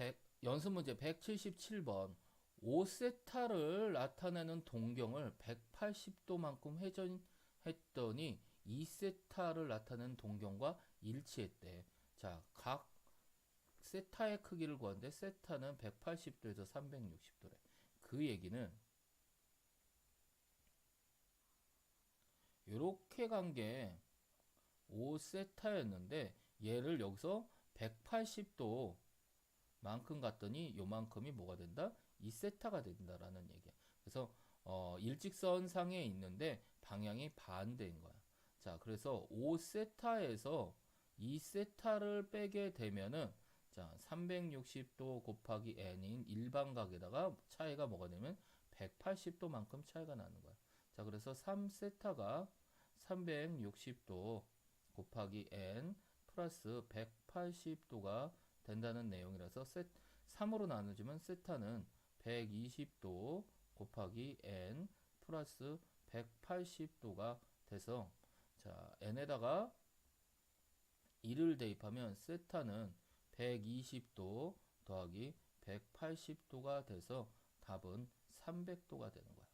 100, 연습 문제 177번 5세타를 나타내는 동경을 180도만큼 회전했더니 2세타를 나타내는 동경과 일치했대. 자, 각 세타의 크기를 구하는데 세타는 180도에서 360도래. 그 얘기는 요렇게 간 게 5세타였는데 얘를 여기서 180도 만큼 갔더니 요만큼이 뭐가 된다? 2세타가 된다라는 얘기야. 그래서 어, 일직선 상에 있는데 방향이 반대인 거야. 자, 그래서 5세타에서 2세타를 빼게 되면은 자, 360도 곱하기 n인 일반각에다가 차이가 뭐가 되면 180도만큼 차이가 나는 거야. 자, 그래서 3세타가 360도 곱하기 n 플러스 180도가 된다는 내용이라서 세, 3으로 나누지만 세타는 120도 곱하기 n 플러스 180도가 돼서 자 n에다가 1을 대입하면 세타는 120도 더하기 180도가 돼서 답은 300도가 되는 거야.